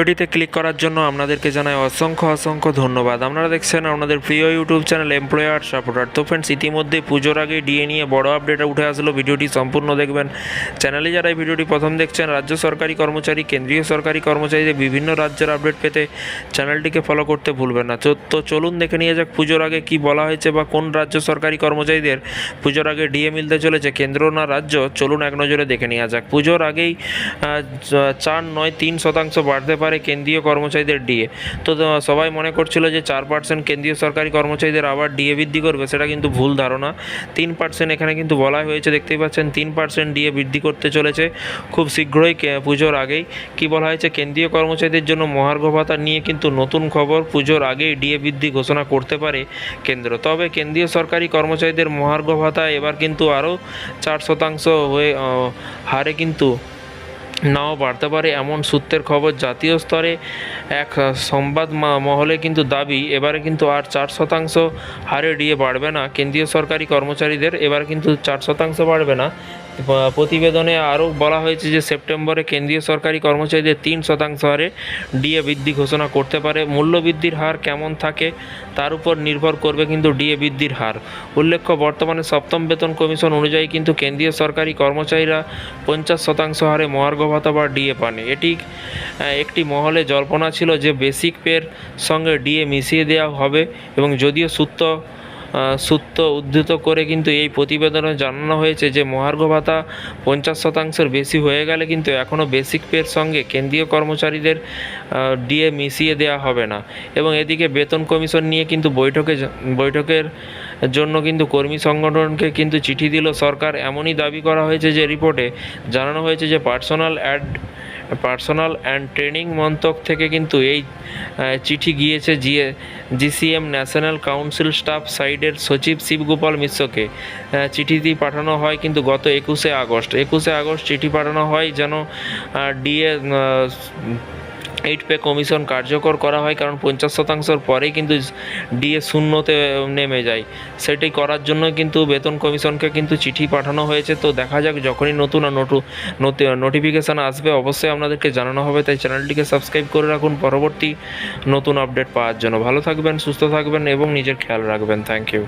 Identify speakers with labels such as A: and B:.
A: ভিডিওটিতে ক্লিক করার জন্য আপনাদেরকে জানাই অসংখ্য অসংখ্য ধন্যবাদ। আপনারা দেখছেন আপনাদের প্রিয় ইউটিউব চ্যানেল এমপ্লয়ার সাপোর্টার তো ফ্রেন্ডস ইতিমধ্যে পুজোর আগে ডিএ নিয়ে বড় আপডেট উঠে আসলো। ভিডিওটি সম্পূর্ণ দেখবেন। চ্যানেলে যারা এই ভিডিওটি প্রথম দেখছেন, রাজ্য সরকারি কর্মচারী, কেন্দ্রীয় সরকারি কর্মচারীদের বিভিন্ন রাজ্যের আপডেট পেতে চ্যানেলটিকে ফলো করতে ভুলবেন না। তো- চলুন দেখে নিয়ে যাক পুজোর আগে কি বলা হয়েছে বা কোন রাজ্য সরকারি কর্মচারীদের পুজোর আগে ডিএ মিলতে চলেছে, কেন্দ্র না রাজ্য? চলুন এক নজরে দেখে নেওয়া যাক। পুজোর আগেই চার, নয়, তিন শতাংশ বাড়তে পারে। কেন্দ্রীয় কর্মচারীদের ডিএ। তো সবাই মনে করছিল যে চার পার্সেন্ট কেন্দ্রীয় সরকারি কর্মচারীদের আবার ডিএ বৃদ্ধি করবে, সেটা কিন্তু ভুল ধারণা। তিন পার্সেন্ট এখানে কিন্তু বলা হয়েছে, দেখতেই পাচ্ছেন, তিন পার্সেন্ট ডিএ বৃদ্ধি করতে চলেছে খুব শীঘ্রই পুজোর আগেই। কি বলা হয়েছে, কেন্দ্রীয় কর্মচারীদের জন্য মহার্ঘ ভাতা নিয়ে কিন্তু নতুন খবর পুজোর আগেই ডিএ বৃদ্ধি ঘোষণা করতে পারে কেন্দ্র। তবে কেন্দ্রীয় সরকারি কর্মচারীদের মহার্ঘ ভাতা এবার কিন্তু আরও চার শতাংশ হয়ে হারে কিন্তু নাও বাড়তে পারে এমন সূত্রের খবর জাতীয় স্তরে এক সংবাদ মহলে কিন্তু দাবি, এবারে কিন্তু আর চার শতাংশ হারে ডিএ বাড়বে না। কেন্দ্রীয় সরকারি কর্মচারীদের এবার কিন্তু চার শতাংশ বাড়বে না। প্রতিবেদনে আরও বলা হয়েছে যে সেপ্টেম্বরে কেন্দ্রীয় সরকারি কর্মচারীদের তিন শতাংশ হারে ডিএ বৃদ্ধি ঘোষণা করতে পারে। মূল্যবৃদ্ধির হার কেমন থাকে তার উপর নির্ভর করবে কিন্তু ডিএ বৃদ্ধির হার। উল্লেখ্য, বর্তমানে সপ্তম বেতন কমিশন অনুযায়ী কিন্তু কেন্দ্রীয় সরকারি কর্মচারীরা পঞ্চাশ শতাংশ হারে মহার্ঘ ভাতা বা ডিএ পান। এটি একটি মহলে জল্পনা ছিল যে বেসিক পের সঙ্গে ডিএ মিশিয়ে দেওয়া হবে এবং যদিও সূত্র সূত্র উদ্ধৃত করে কিন্তু এই প্রতিবেদনে জানানো হয়েছে যে মহার্ঘ ভাতা পঞ্চাশ শতাংশের বেশি হয়ে গেলে কিন্তু এখনও বেসিক পের সঙ্গে কেন্দ্রীয় কর্মচারীদের ডিএ মিশিয়ে দেওয়া হবে না। এবং এদিকে বেতন কমিশন নিয়ে কিন্তু বৈঠকে বৈঠকের জন্য কিন্তু কর্মী সংগঠনকে কিন্তু চিঠি দিল সরকার। এমনই দাবি করা হয়েছে যে রিপোর্টে জানানো হয়েছে যে personal and personal and training মন্ত্রক থেকে কিন্তু এই চিঠি গিয়েছে J A J C M national council staff সাইডের সচিব শিবগোপাল মিশ্রকে। চিঠিটি পাঠানো হয় কিন্তু গত একুশে আগস্ট। একুশে আগস্ট চিঠি পাঠানো হয় যেন ডিএ এইট পে কমিশন কার্যকর করা হয়, কারণ পঞ্চাশ শতাংশের পরেই কিন্তু ডিএ শূন্যতে নেমে যায়। সেটি করার জন্য কিন্তু বেতন কমিশনকে কিন্তু চিঠি পাঠানো হয়েছে। তো দেখা যাক যখনই নতুন নটু নোটিফিকেশান আসবে, অবশ্যই আপনাদেরকে জানানো হবে। তাই চ্যানেলটিকে সাবস্ক্রাইব করে রাখুন। পরবর্তী নতুন আপডেট পাওয়ার জন্য। ভালো থাকবেন, সুস্থ থাকবেন এবং নিজের খেয়াল রাখবেন। Thank you